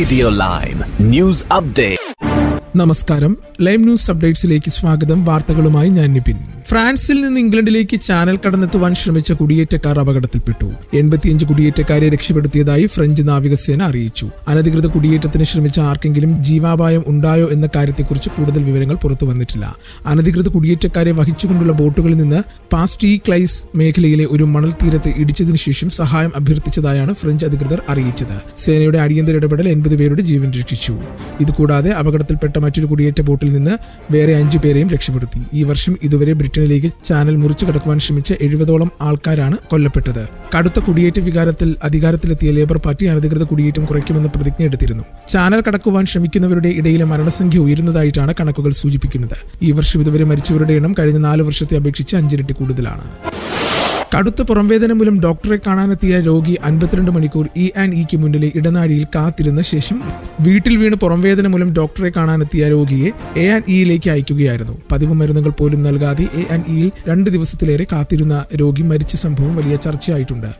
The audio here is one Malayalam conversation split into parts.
Radio Live News Update. നമസ്കാരം. ലൈവ് ന്യൂസ് അപ്ഡേറ്റ്സിലേക്ക് സ്വാഗതം. വാർത്തകളുമായി ഞാൻ നിപിൻ. ഫ്രാൻസിൽ നിന്ന് ഇംഗ്ലണ്ടിലേക്ക് ചാനൽ കടന്നെത്തുവാൻ ശ്രമിച്ച കുടിയേറ്റക്കാർ അപകടത്തിൽപ്പെട്ടു. എൺപത്തിയഞ്ച് കുടിയേറ്റക്കാരെ രക്ഷപ്പെടുത്തിയതായി ഫ്രഞ്ച് നാവികസേന അറിയിച്ചു. അനധികൃത കുടിയേറ്റത്തിന് ശ്രമിച്ച ആർക്കെങ്കിലും ജീവാപായം ഉണ്ടായോ എന്ന കാര്യത്തെക്കുറിച്ച് കൂടുതൽ വിവരങ്ങൾ പുറത്തു വന്നിട്ടില്ല. അനധികൃത കുടിയേറ്റക്കാരെ വഹിച്ചുകൊണ്ടുള്ള ബോട്ടുകളിൽ നിന്ന് പാസ്റ്റി ക്ലൈസ് മേഖലയിലെ ഒരു മണൽ തീരത്ത് ഇടിച്ചതിനു ശേഷം സഹായം അഭ്യർത്ഥിച്ചതായാണ് ഫ്രഞ്ച് അധികൃതർ അറിയിച്ചത്. സേനയുടെ അടിയന്തര ഇടപെടൽ എൺപത് പേരുടെ ജീവൻ രക്ഷിച്ചു. ഇതുകൂടാതെ അപകടത്തിൽപ്പെട്ട മറ്റൊരു കുടിയേറ്റ ബോട്ടിൽ നിന്ന് വേറെ അഞ്ചു പേരെയും രക്ഷപ്പെടുത്തി. ഈ വർഷം ഇതുവരെ ബ്രിട്ടനിലേക്ക് ചാനൽ മുറിച്ചു കടക്കുവാൻ ശ്രമിച്ച എഴുപതോളം ആൾക്കാരാണ് കൊല്ലപ്പെട്ടത്. കടുത്ത കുടിയേറ്റ വികാരത്തിൽ അധികാരത്തിലെത്തിയ ലേബർ പാർട്ടി അനധികൃത കുടിയേറ്റം കുറയ്ക്കുമെന്ന പ്രതിജ്ഞ എടുത്തിരുന്നു. ചാനൽ കടക്കുവാൻ ശ്രമിക്കുന്നവരുടെ ഇടയിലെ മരണസംഖ്യ ഉയരുന്നതായിട്ടാണ് കണക്കുകൾ സൂചിപ്പിക്കുന്നത്. ഈ വർഷം ഇതുവരെ മരിച്ചവരുടെ എണ്ണം കഴിഞ്ഞ നാല് വർഷത്തെ അപേക്ഷിച്ച് അഞ്ചിരട്ടി കൂടുതലാണ്. കടുത്ത പുറംവേദന മൂലം ഡോക്ടറെ കാണാനെത്തിയ രോഗി അൻപത്തിരണ്ട് മണിക്കൂർ ഇ ആൻഡ് ഇക്ക് മുന്നിലെ ഇടനാഴിയിൽ കാത്തിരുന്ന ശേഷം വീട്ടിൽ വീണ് പുറംവേദന മൂലം ഡോക്ടറെ കാണാനെത്തിയ രോഗിയെ എ ആൻഡ് ഇയിലേക്ക് അയക്കുകയായിരുന്നു. പതിവ് മരുന്നുകൾ പോലും നൽകാതെ എ ആൻഡ് ഇയിൽ രണ്ട് ദിവസത്തിലേറെ കാത്തിരുന്ന രോഗി മരിച്ച സംഭവം വലിയ ചർച്ചയായിട്ടുണ്ട്.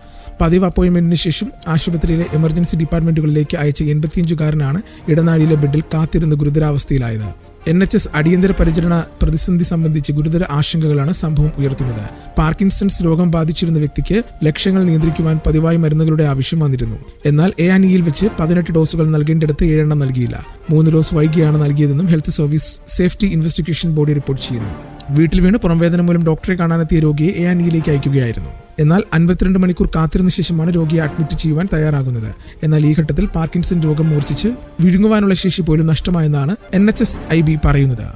പതിവ് അപ്പോയിന്റ്മെന്റിന് ശേഷം ആശുപത്രിയിലെ എമർജൻസി ഡിപ്പാർട്ട്മെന്റുകളിലേക്ക് അയച്ച എൺപത്തിയഞ്ചുകാരനാണ് ഇടനാഴിയിലെ ബെഡിൽ കാത്തിരുന്ന് ഗുരുതരാവസ്ഥയിലായത്. എൻ എച്ച് എസ് അടിയന്തര പരിചരണ പ്രതിസന്ധി സംബന്ധിച്ച് ഗുരുതര ആശങ്കകളാണ് സംഭവം ഉയർത്തുന്നത്. പാർക്കിൻസൺസ് രോഗം ബാധിച്ചിരുന്ന വ്യക്തിക്ക് ലക്ഷ്യങ്ങൾ നിയന്ത്രിക്കുവാൻ പതിവായി മരുന്നുകളുടെ ആവശ്യം വന്നിരുന്നു. എന്നാൽ എ ആനിയിൽ വെച്ച് പതിനെട്ട് ഡോസുകൾ നൽകേണ്ടിടത്ത് ഏഴെണ്ണം നൽകിയില്ല. മൂന്ന് ഡോസ് വൈകിയാണ് നൽകിയതെന്നും health service safety investigation body report ചെയ്യുന്നു. വീട്ടിൽ വീണ് പുറംവേദന മൂലം ഡോക്ടറെ കാണാനെത്തിയ രോഗിയെ എ ആനിയിലേക്ക് അയക്കുകയായിരുന്നു. എന്നാൽ അൻപത്തിരണ്ട് മണിക്കൂർ കാത്തിരുന്ന ശേഷമാണ് രോഗിയെ അഡ്മിറ്റ് ചെയ്യുവാൻ തയ്യാറാകുന്നത്. എന്നാൽ ഈ ഘട്ടത്തിൽ പാർക്കിൻസൺ രോഗം മൂർച്ഛിച്ച് വിഴുങ്ങുവാനുള്ള ശേഷി പോലും നഷ്ടമായെന്നാണ് N H S I B പറയുന്നത്.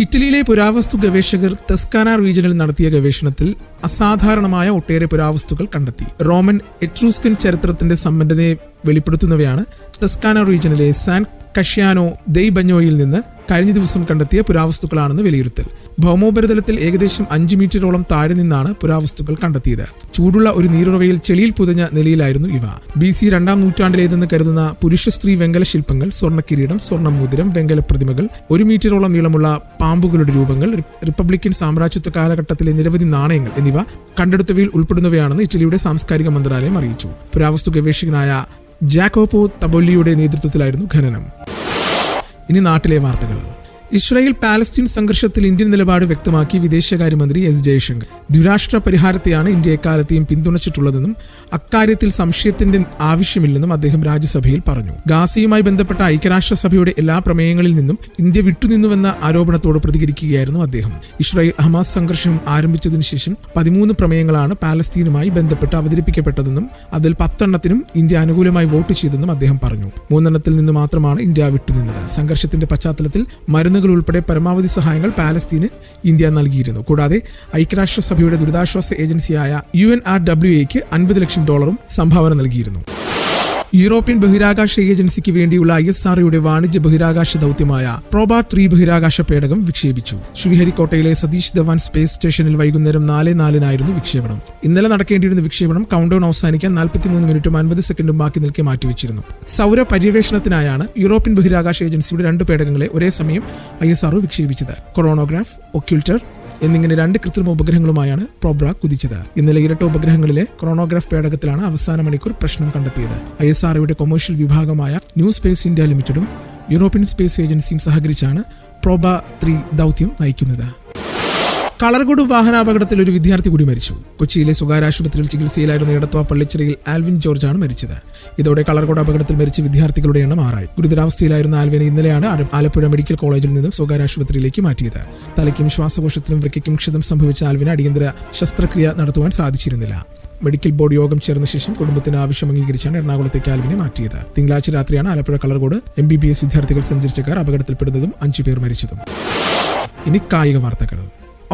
ഇറ്റലിയിലെ പുരാവസ്തു ഗവേഷകർ തെസ്കാന റീജിയനിൽ നടത്തിയ ഗവേഷണത്തിൽ അസാധാരണമായ ഒട്ടേറെ പുരാവസ്തുക്കൾ കണ്ടെത്തി. റോമൻ എട്രൂസ്കൻ ചരിത്രത്തിന്റെ സമ്പന്നതയെ വെളിപ്പെടുത്തുന്നവയാണ് ടെസ്കാന റീജിയനിലെ സാൻ കഷ്യാനോ ദെയ്ബഞ്ഞോയിൽ നിന്ന് കഴിഞ്ഞ ദിവസം കണ്ടെത്തിയ പുരാവസ്തുക്കളാണെന്ന് വിലയിരുത്തൽ. ഭൗമോപരിതലത്തിൽ ഏകദേശം അഞ്ച് മീറ്ററോളം താഴെ നിന്നാണ് പുരാവസ്തുക്കൾ കണ്ടെത്തിയത്. ചൂടുള്ള ഒരു നീരുറവയിൽ ചെളിയിൽ പുതഞ്ഞ നിലയിലായിരുന്നു ഇവ. ബി സി രണ്ടാം നൂറ്റാണ്ടിലേതെന്ന് കരുതുന്ന പുരുഷ സ്ത്രീ വെങ്കല ശില്പങ്ങൾ സ്വർണ കിരീടം സ്വർണ മോതിരം വെങ്കല പ്രതിമകൾ ഒരു മീറ്ററോളം നീളമുള്ള പാമ്പുകളുടെ രൂപങ്ങൾ റിപ്പബ്ലിക്കൻ സാമ്രാജ്യത്വ കാലഘട്ടത്തിലെ നിരവധി നാണയങ്ങൾ എന്നിവ കണ്ടെടുത്തവയിൽ ഉൾപ്പെടുന്നവയാണെന്ന് ഇറ്റലിയുടെ സാംസ്കാരിക മന്ത്രാലയം അറിയിച്ചു. പുരാവസ്തു ഗവേഷകനായ ജാക്കോപോ തബൊല്ലിയുടെ നേതൃത്വത്തിലായിരുന്നു ഖനനം. ഇനി നാട്ടിലെ വാർത്തകൾ. ഇസ്രായേൽ പാലസ്തീൻ സംഘർഷത്തിൽ ഇന്ത്യൻ നിലപാട് വ്യക്തമാക്കി വിദേശകാര്യമന്ത്രി എസ് ജയശങ്കർ. ദ്വിരാഷ്ട്ര പരിഹാരത്തെയാണ് ഇന്ത്യ എക്കാലത്തെയും പിന്തുണച്ചിട്ടുള്ളതെന്നും അക്കാര്യത്തിൽ സംശയത്തിന്റെ ആവശ്യമില്ലെന്നും അദ്ദേഹം രാജ്യസഭയിൽ പറഞ്ഞു. ഗാസയുമായി ബന്ധപ്പെട്ട ഐക്യരാഷ്ട്രസഭയുടെ എല്ലാ പ്രമേയങ്ങളിൽ നിന്നും ഇന്ത്യ വിട്ടുനിന്നുവെന്ന ആരോപണത്തോട് പ്രതികരിക്കുകയായിരുന്നു അദ്ദേഹം. ഇസ്രായേൽ ഹമാസ് സംഘർഷം ആരംഭിച്ചതിനു ശേഷം പതിമൂന്ന് പ്രമേയങ്ങളാണ് പാലസ്തീനുമായി ബന്ധപ്പെട്ട് അവതരിപ്പിക്കപ്പെട്ടതെന്നും അതിൽ പത്തെണ്ണത്തിനും ഇന്ത്യ അനുകൂലമായി വോട്ട് ചെയ്തെന്നും അദ്ദേഹം പറഞ്ഞു. മൂന്നെണ്ണത്തിൽ നിന്ന് മാത്രമാണ് ഇന്ത്യ വിട്ടുനിന്നത്. സംഘർഷത്തിന്റെ പശ്ചാത്തലത്തിൽ മരുന്നുകൾ ഉൾപ്പെടെ പരമാവധി സഹായങ്ങൾ പാലസ്തീന് ഇന്ത്യ നൽകിയിരുന്നു. കൂടാതെ ഐക്യരാഷ്ട്രസഭയുടെ ദുരിതാശ്വാസ ഏജൻസിയായ യു എൻ ആർ ഡബ്ല്യു എക്ക് അൻപത് ലക്ഷം ഡോളറും സംഭാവന നൽകിയിരുന്നു. യൂറോപ്യൻ ബഹിരാകാശ ഏജൻസിക്ക് വേണ്ടിയുള്ള ഐ എസ് ആർഒയുടെ വാണിജ്യ ബഹിരാകാശ ദൗത്യമായ പ്രോബ ത്രീ ബഹിരാകാശ പേടകം വിക്ഷേപിച്ചു. ശ്രീഹരിക്കോട്ടയിലെ സതീഷ് ധവാൻ സ്പേസ് സ്റ്റേഷനിൽ വൈകുന്നേരം നാല് നാലിനായിരുന്നു വിക്ഷേപണം. ഇന്നലെ നടക്കേണ്ടിയിരുന്ന വിക്ഷേപണം കൗണ്ടൌൺ അവസാനിക്കാൻ നാൽപ്പത്തിമൂന്ന് മിനിറ്റും അൻപത് സെക്കൻഡും ബാക്കി നിൽക്കെ മാറ്റിവെച്ചിരുന്നു. സൗര പര്യവേഷണത്തിനായാണ് യൂറോപ്യൻ ബഹിരാകാശ ഏജൻസിയുടെ രണ്ട് പേടകങ്ങളെ ഒരേ സമയം ഐ എസ് ആർഒ വിക്ഷേപിച്ചത്. കൊറോണോഗ്രാഫ് ഒക്യുൾട്ടർ എന്നിങ്ങനെ രണ്ട് കൃത്രിമ ഉപഗ്രഹങ്ങളുമായാണ് പ്രോബ്ര കുതിച്ചത്. ഇന്നലെ ഇരട്ട ഉപഗ്രഹങ്ങളിലെ ക്രോണോഗ്രാഫ് പേടകത്തിലാണ് അവസാന മണിക്കൂർ പ്രശ്നം കണ്ടെത്തിയത്. ഐ എസ് ആർഒയുടെ കൊമേഴ്ഷ്യൽ വിഭാഗമായ ന്യൂ സ്പേസ് ഇന്ത്യ ലിമിറ്റഡും യൂറോപ്യൻ സ്പേസ് ഏജൻസിയും സഹകരിച്ചാണ് പ്രോബ ത്രീ ദൗത്യം നയിക്കുന്നത്. കളർകോട് വാഹനാപകടത്തിൽ ഒരു വിദ്യാർത്ഥി കൂടി മരിച്ചു. കൊച്ചിയിലെ സ്വകാര്യ ആശുപത്രിയിൽ ചികിത്സയിലായിരുന്ന ഇടത്വ പള്ളിച്ചിറയിൽ ആൽവിൻ ജോർജ് ആണ് മരിച്ചത്. ഇതോടെ കളർകോട് അപകടത്തിൽ മരിച്ച വിദ്യാർത്ഥികളുടെ എണ്ണം ആറായി. ഗുരുതരാവസ്ഥയിലായിരുന്ന ആൽവിനെ ഇന്നലെയാണ് ആലപ്പുഴ മെഡിക്കൽ കോളേജിൽ നിന്നും സ്വകാര്യ ആശുപത്രിയിലേക്ക് മാറ്റിയത്. തലയ്ക്കും ശ്വാസകോശത്തിനും വൃക്കയ്ക്കും ക്ഷതം സംഭവിച്ച ആൽവിന് അടിയന്തര ശസ്ത്രക്രിയ നടത്തുവാൻ സാധിച്ചിരുന്നില്ല. മെഡിക്കൽ ബോർഡ് യോഗം ചേർന്ന ശേഷം കുടുംബത്തിന് ആവശ്യം അംഗീകരിച്ചാണ് എറണാകുളത്തേക്ക് ആൽവിനെ മാറ്റിയത്. തിങ്കളാഴ്ച രാത്രിയാണ് Alappuzha Kalarcode M B B S വിദ്യാർത്ഥികൾ സഞ്ചരിച്ച കാർ അപകടത്തിൽപ്പെടുന്നതും അഞ്ചു പേർ മരിച്ചതും. ഇനി കായിക വാർത്തകൾ.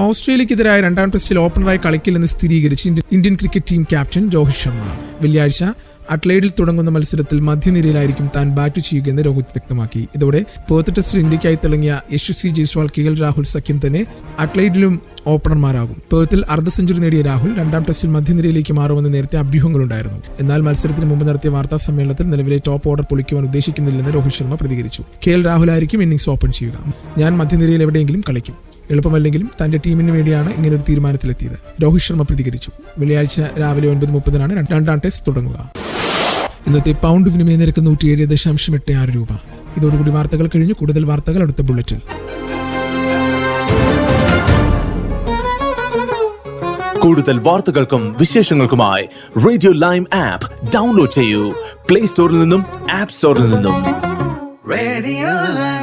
ഓസ്ട്രേലിയക്കെതിരായ രണ്ടാം ടെസ്റ്റിൽ ഓപ്പണറായി കളിക്കില്ലെന്ന് സ്ഥിരീകരിച്ച് Indian cricket team captain Rohit Sharma. വെള്ളിയാഴ്ച അട്ലൈഡിൽ തുടങ്ങുന്ന മത്സരത്തിൽ മധ്യനിരയിലായിരിക്കും താൻ ബാറ്റ് ചെയ്യുകയെന്ന് രോഹിത് വ്യക്തമാക്കി. ഇതോടെ പേർത്ത് ടെസ്റ്റിൽ ഇന്ത്യക്കായി തിളങ്ങിയ യശസ്വി ജയ്സ്വാൾ കെ എൽ രാഹുൽ സഖ്യം തന്നെ അട്ലൈഡിലും ഓപ്പണർമാരാകും. പേർത്തിൽ അർദ്ധ സെഞ്ചുറി നേടിയ രാഹുൽ രണ്ടാം ടെസ്റ്റിൽ മധ്യനിരയിലേക്ക് മാറുമെന്ന് നേരത്തെ അഭ്യൂഹങ്ങളുണ്ടായിരുന്നു. എന്നാൽ മത്സരത്തിന് മുമ്പ് നടത്തിയ വാർത്താ സമ്മേളനത്തിൽ നിലവിലെ ടോപ്പ് ഓർഡർ പൊളിക്കുവാൻ ഉദ്ദേശിക്കുന്നില്ലെന്ന് രോഹിത് ശർമ്മ പ്രതികരിച്ചു. കെ എൽ രാഹുലായിരിക്കും ഇന്നിംഗ്സ് ഓപ്പൺ ചെയ്യുക. ഞാൻ മധ്യനിരയിൽ എവിടെയെങ്കിലും കളിക്കും. എളുപ്പമല്ലെങ്കിലും തന്റെ ടീമിന് വേണ്ടിയാണ് ഇങ്ങനെ ഒരു തീരുമാനത്തിലെത്തിയത്. രോഹിത് ശർമ്മ പ്രതികരിച്ചു. വെള്ളിയാഴ്ച രാവിലെ ഒൻപത് മുപ്പതിനാണ് രണ്ടാം ടെസ്റ്റ് തുടങ്ങുക. ഇന്നത്തെ പൗണ്ട് വിനിമയ നിരക്ക് നൂറ്റിയേഴ് ദശാംശം എട്ട് ആറ് രൂപ. ഇതോടുകൂടി വാർത്തകൾ കഴിഞ്ഞു. കൂടുതൽ വാർത്തകൾ അടുത്ത ബുള്ളറ്റിൽ. കൂടുതൽ വാർത്തകൾക്കും വിശേഷങ്ങൾക്കുമായി റേഡിയോ ലൈം ആപ്പ് ഡൗൺലോഡ് ചെയ്യൂ. പ്ലേ സ്റ്റോറിൽ നിന്നും ആപ്പ് സ്റ്റോറിൽ നിന്നും. റേഡിയോ.